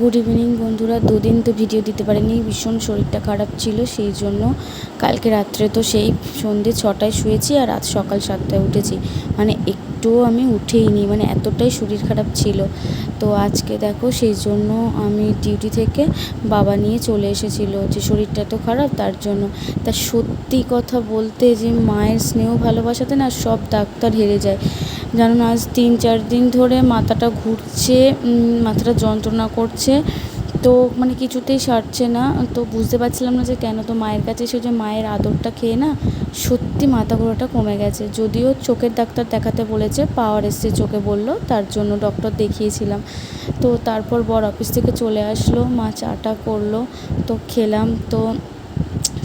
Good evening বন্ধুরা। দুদিন তো ভিডিও দিতে পারিনি, ভীষণ শরীরটা খারাপ ছিল, সেই জন্য কালকে রাত্রে তো সেই সন্ধ্যে ছটায় শুয়েছি আর রাত সকাল সাতটায় উঠেছি। মানে একটুও আমি উঠেইনি মানে এতটাই শরীর খারাপ ছিল। তো আজকে দেখো সেই জন্য আমি ডিউটি থেকে বাবা নিয়ে চলে এসেছিল যে শরীরটা তো খারাপ তার জন্য। তা সত্যি কথা বলতে যে মায়ের স্নেহ ভালোবাসাতে না সব ডাক্তার হেরে যায়। জানো না, আজ তিন চার দিন ধরে মাথাটা ঘুরছে মাথাটা যন্ত্রণা করছে। তো মানে কিছুতেই সারছে না। তো বুঝতে পারছিলাম না যে কেন তো মায়ের কাছে এসে যে মায়ের আদরটা খেয়ে না সত্যি মাথা ঘোরাটা কমে গেছে। যদিও চোখের ডাক্তার দেখাতে বলেছে, পাওয়ার এসছে চোখে বলল, তার জন্য ডক্টর দেখিয়েছিলাম। তো তারপর বর অফিস থেকে চলে আসলো, মা চাটা করল, তো খেলাম। তো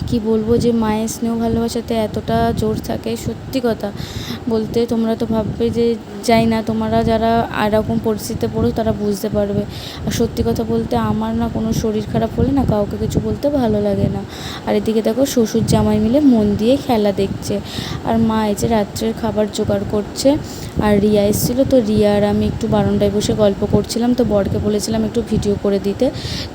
কি বলব যে মায়ের স্নেহ ভালোবাসাতে এতটা জোর থাকে? সত্যি কথা। বলতে তোমরা তো ভাববে যে যাই না, তোমরা যারা এরকম পরিস্থিতিতে পড়ো তারা বুঝতে পারবে। আর সত্যি কথা বলতে আমার না কোনো শরীর খারাপ হলে না কাউকে কিছু বলতে ভালো লাগে না। আর এদিকে দেখো শ্বশুর জামাই মিলে মন দিয়ে খেলা দেখছে। আর মা এই যে রাত্রের খাবার জোগাড় করছে। আর রিয়া এসেছিল, তো রিয়া আর আমি একটু বারান্দায় বসে গল্প করছিলাম। তো বরকে বলেছিলাম একটু ভিডিও করে দিতে।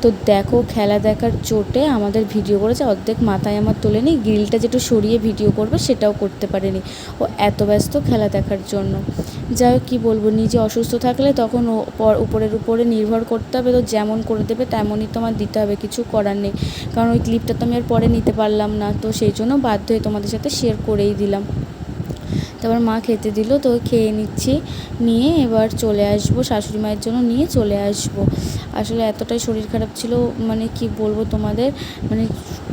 তো দেখো খেলা দেখার চোটে আমাদের ভিডিও করেছে অর্ধেক মাথায় আমার তোলেনি গ্রিলটা যেটু সরিয়ে ভিডিও করবে সেটাও করতে পারেনি। ও এত ব্যস্ত খেলা দেখার জন্য। যাই হোক, কী বলব, নিজে অসুস্থ থাকলে তখন উপরের উপরে নির্ভর করতে হবে। তো যেমন করে দেবে তেমনই তোমার দিতে হবে, কিছু করার নেই। কারণ ওই ক্লিপটা তো আমি আর পরে নিতে পারলাম না। তো সেই জন্য বাধ্য হয়ে তোমাদের সাথে শেয়ার করেই দিলাম। তারপর মা খেতে দিল, তো খেয়ে নিচ্ছি। নিয়ে এবার চলে আসব, শাশুড়ি মায়ের জন্য নিয়ে চলে আসব। আসলে এতটাই শরীর খারাপ ছিল মানে কি বলব তোমাদের? মানে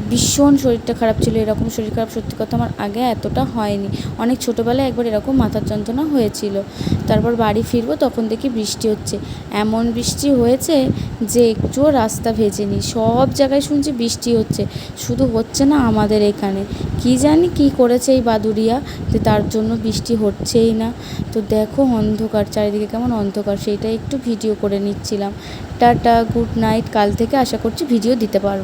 ভীষণ শরীরটা খারাপ ছিল, এরকম শরীর খারাপ সত্যি কথা আমার আগে এতটা হয়নি। অনেক ছোটোবেলায় একবার এরকম মাথার যন্ত্রণা হয়েছিল। তারপর বাড়ি ফিরবো, তখন দেখি বৃষ্টি হচ্ছে। এমন বৃষ্টি হয়েছে যে একটুও রাস্তা ভেজেনি। সব জায়গায় শুনছি বৃষ্টি হচ্ছে। শুধু হচ্ছে না আমাদের এখানে। কি জানি কি করেছে এই বাদুড়িয়া যে তার জন্য বৃষ্টি হচ্ছেই না। তো দেখো অন্ধকার, চারিদিকে কেমন অন্ধকার, সেইটা একটু ভিডিও করে নিচ্ছিলাম। টাটা গুড নাইট কাল থেকে আশা করছি ভিডিও দিতে পারব